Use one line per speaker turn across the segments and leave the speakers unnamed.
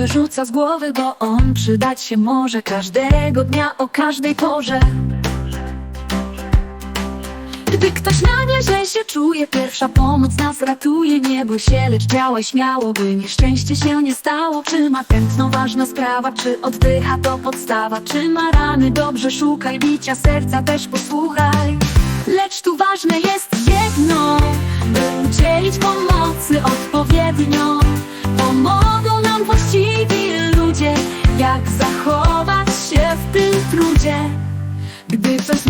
wyrzuca z głowy, bo on przydać się może każdego dnia o każdej porze. Gdy ktoś na nie się czuje, pierwsza pomoc nas ratuje. Nie bój się, lecz działaj śmiało, by nieszczęście się nie stało. Czy ma tętno, ważna sprawa, czy oddycha to podstawa, czy ma rany, dobrze szukaj, bicia serca też posłuchaj. Lecz tu ważne jest jedno, by udzielić pomocy odpowiednio.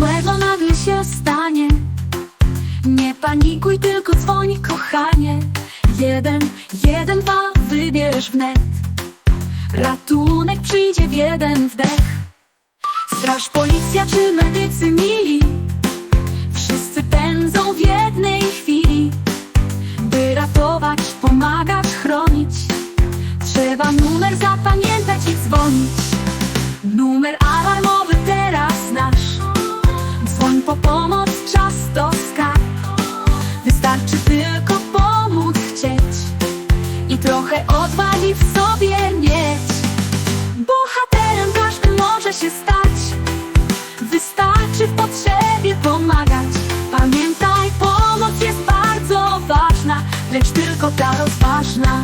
Złego nagle się stanie. Nie panikuj, tylko dzwoni kochanie. Jeden, jeden, dwa, wybierz wnet Ratunek przyjdzie w jeden wdech. Straż, policja czy medycy mili trochę odwagi w sobie mieć. Bohaterem każdy może się stać. Wystarczy w potrzebie pomagać. Pamiętaj, pomoc jest bardzo ważna Lecz tylko ta rozważna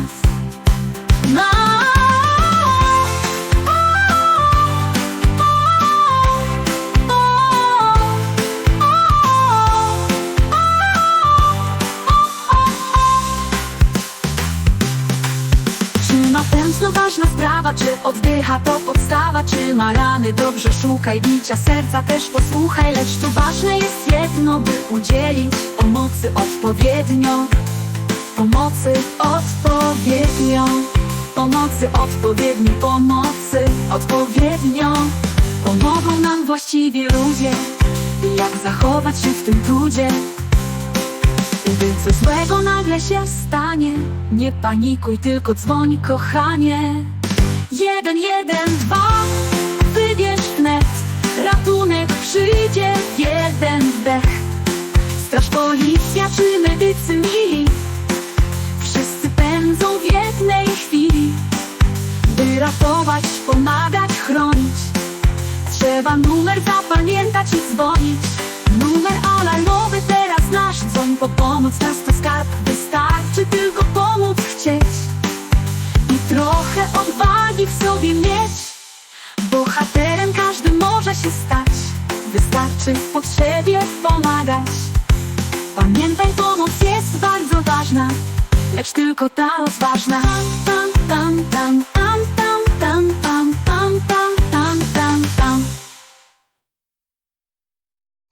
sprawa, czy oddycha to podstawa Czy ma rany, dobrze szukaj bicia serca też posłuchaj Lecz tu ważne jest jedno, by udzielić pomocy odpowiednio Pomocy odpowiednio Pomocy odpowiedniej pomocy odpowiednio Pomogą nam właściwie ludzie Jak zachować się w tym trudzie. Gdy coś złego nagle się stanie Nie panikuj, tylko dzwoń kochanie Jeden, jeden, dwa Wybierz wnet. Ratunek przyjdzie jeden wdech. Straż, policja czy medycy mili. Wszyscy pędzą w jednej chwili. By ratować, pomagać, chronić. Trzeba numer zapamiętać i dzwonić. Numer alarmowy teraz nasz Dzwoń. Po pomoc, nas to skarb w mieć. Bohaterem każdy może się stać. Wystarczy w potrzebie pomagać. Pamiętaj, pomoc jest bardzo ważna Lecz tylko ta rozważna tam, tam, tam,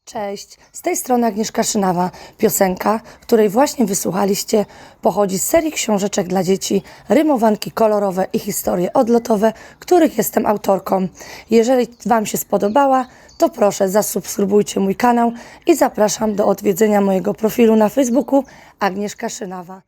Cześć, z tej strony Agnieszka Szynawa. Piosenka, której właśnie wysłuchaliście, pochodzi z serii książeczek dla dzieci, rymowanki kolorowe i historie odlotowe, których jestem autorką. Jeżeli Wam się spodobała, to proszę zasubskrybujcie mój kanał i zapraszam do odwiedzenia mojego profilu na Facebooku Agnieszka Szynawa.